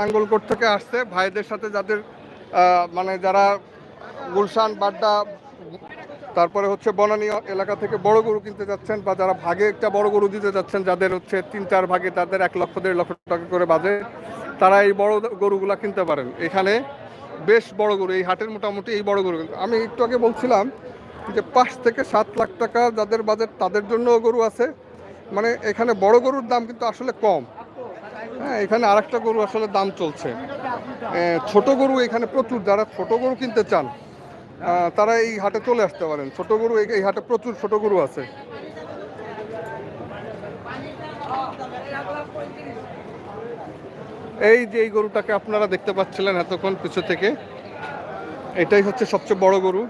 নাঙ্গলকোট থেকে আসছে। ভাইদের সাথে যাদের মানে যারা গুলশান, বাড্ডা, তারপরে হচ্ছে বনানী এলাকা থেকে বড় গরু কিনতে যাচ্ছেন বা যারা ভাগে একটা বড় গরু দিতে যাচ্ছেন, যাদের হচ্ছে তিন চার ভাগে তাদের এক লক্ষ, দেড় লক্ষ টাকা করে বাজে, তারা এই বড় গরুগুলা কিনতে পারেন। এখানে বেশ বড় গরু, এই হাটের মোটামুটি এই বড় গরু আমি একটু আগে বলছিলাম যে পাঁচ থেকে সাত লাখ টাকা যাদের বাজেট তাদের জন্য গরু আছে। মানে এখানে বড় গরুর দাম কিন্তু আসলে কম। হ্যাঁ এখানে আরেকটা গরু আসলে দাম চলছে। ছোট গরু এখানে প্রচুর, যারা ছোট গরু কিনতে চান তারা এই হাটে চলে আসতে পারেন। ছোট গরু, এই হাটে প্রচুর ছোট গরু আছে। এই যে এই গরুটাকে আপনারা দেখতে পাচ্ছিলেন এতক্ষণ পিছু থেকে, এটাই হচ্ছে সবচেয়ে বড় গরু।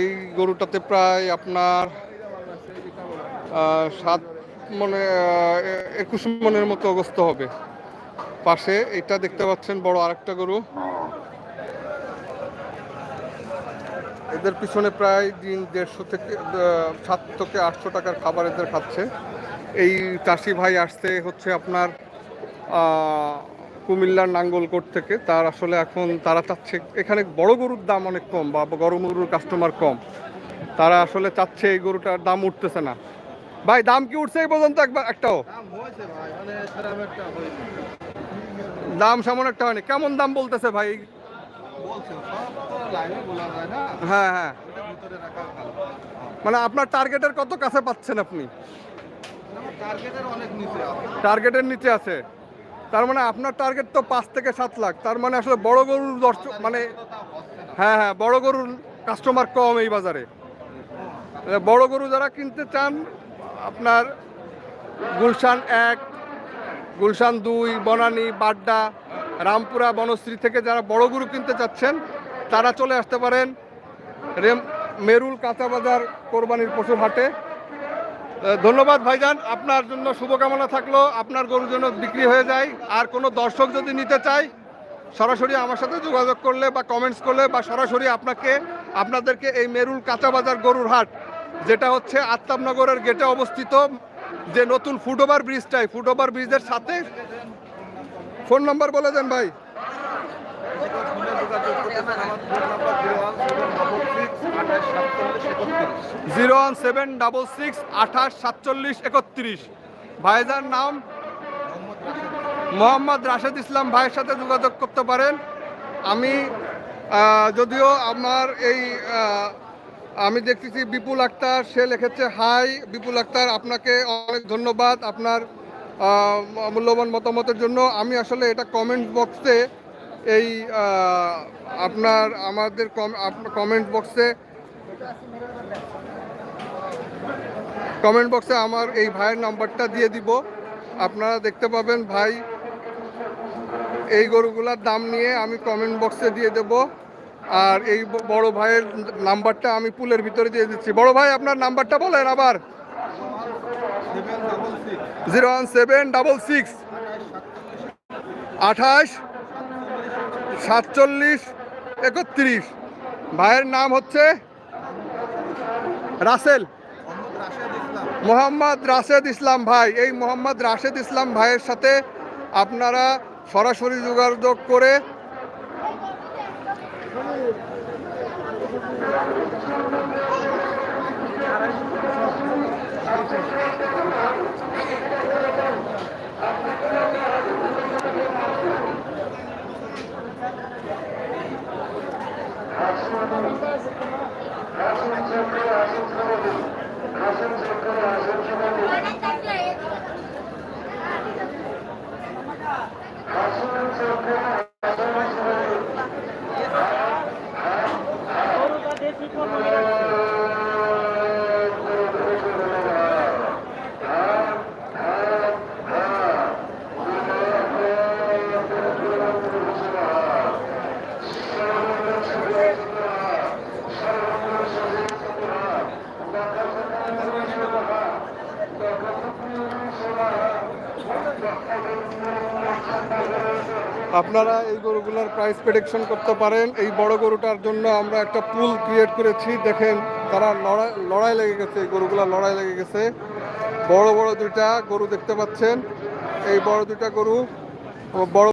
এই গরুটাতে প্রায় আপনার সাত মনে একুশ মনের মতো অবস্থা হবে। পাশে এটা দেখতে পাচ্ছেন বড় আরেকটা গরু। এদের পিছনে প্রায় দিন দেড়শো থেকে সাত থেকে আটশো টাকার খাবার এদের খাচ্ছে। এই চাষি ভাই আসছে হচ্ছে আপনার কুমিল্লার নাঙ্গলকোট থেকে। তার আসলে এখন তারা চাচ্ছে, এখানে বড় গরুর দাম অনেক কম বা বড় গরুর কাস্টমার কম। তারা আসলে চাচ্ছে এই গরুটার দাম উঠতেছে না। ভাই দাম কি উঠছে এই পর্যন্ত একবার একটাও? দাম সেমন একটা হয়নি। কেমন দাম বলতেছে ভাই? হ্যাঁ হ্যাঁ। মানে আপনার টার্গেটের কত কাছে পাচ্ছেন আপনি? টার্গেটের নিচে আছে। তার মানে আপনার টার্গেট তো পাঁচ থেকে সাত লাখ। তার মানে আসলে বড় গরুর দর্শক মানে হ্যাঁ হ্যাঁ বড় গরুর কাস্টমার কম এই বাজারে। বড় গরু যারা কিনতে চান আপনার গুলশান এক, গুলশান দুই, বনানী, বাড্ডা, রামপুরা, বনশ্রী থেকে যারা বড় গরু কিনতে চাচ্ছেন, তারা চলে আসতে পারেন রেম, মেরুল কাঁচা বাজার কোরবানির পশুর হাটে। ধন্যবাদ ভাইজান, আপনার জন্য শুভকামনা থাকল, আপনার গরুর জন্য বিক্রি হয়ে যায়। আর কোনো দর্শক যদি নিতে চায়, সরাসরি আমার সাথে যোগাযোগ করলে বা কমেন্টস করলে বা সরাসরি আপনাকে, আপনাদেরকে এই মেরুল কাঁচা বাজার গরুর হাট যেটা হচ্ছে আত্তাবনগরের গেটে অবস্থিত যে নতুন ফুটওভার ব্রিজটাই ফুটওভার ব্রিজের সাথে ফোন নাম্বার বলে দেন ভাই। Zero one seven double six আঠাশ সাতচল্লিশ একত্রিশ। ভাইজার নাম মোহাম্মদ রাশেদ ইসলাম ভাইয়ের সাথে যোগাযোগ করতে পারেন। আমি যদিও আমার এই আমি দেখতেছি বিপুল আক্তার, সে লিখেছে, হাই বিপুল আক্তার, আপনাকে অনেক ধন্যবাদ আপনার মূল্যবান মতামতের জন্য। আমি আসলে এটা কমেন্ট বক্সে এই আপনার, আমাদের কমেন্ট বক্সে কমেন্ট বক্সে আমার এই ভাইয়ের নাম্বারটা দিয়ে দিব। আপনারা দেখতে পাবেন ভাই, এই গরুগুলার দাম নিয়ে আমি কমেন্ট বক্সে দিয়ে দেব। আর এই বড় ভাইয়ের নাম্বারটা আমি পুলের ভিতরে দিয়ে দিচ্ছি। বড় ভাই, আপনার নাম্বারটা বলেন আবার। Zero one seven double six. আঠাশ, সাতচল্লিশ, একত্রিশ। ভাইয়ের নাম হচ্ছে রাসেল। মোহাম্মদ রাশেদ ইসলাম ভাই। এই মোহাম্মদ রাশেদ ইসলাম ভাইয়ের সাথে আপনারা সরাসরি যোগাযোগ করে আসুন সরকার আসুন সভাপতি আসুন সরকার আসুন সভাপতি আপনারা এই গরুগুলোর প্রাইস প্রেডিকশন করতে পারেন। এই বড় গরুটার জন্য আমরা একটা পুল ক্রিয়েট করেছি। দেখেন, তারা লড়াই লড়াই লেগে গেছে, এই গরুগুলা লড়াই লেগে গেছে। বড় বড় দুইটা গরু দেখতে পাচ্ছেন। এই বড় দুইটা গরু, বড়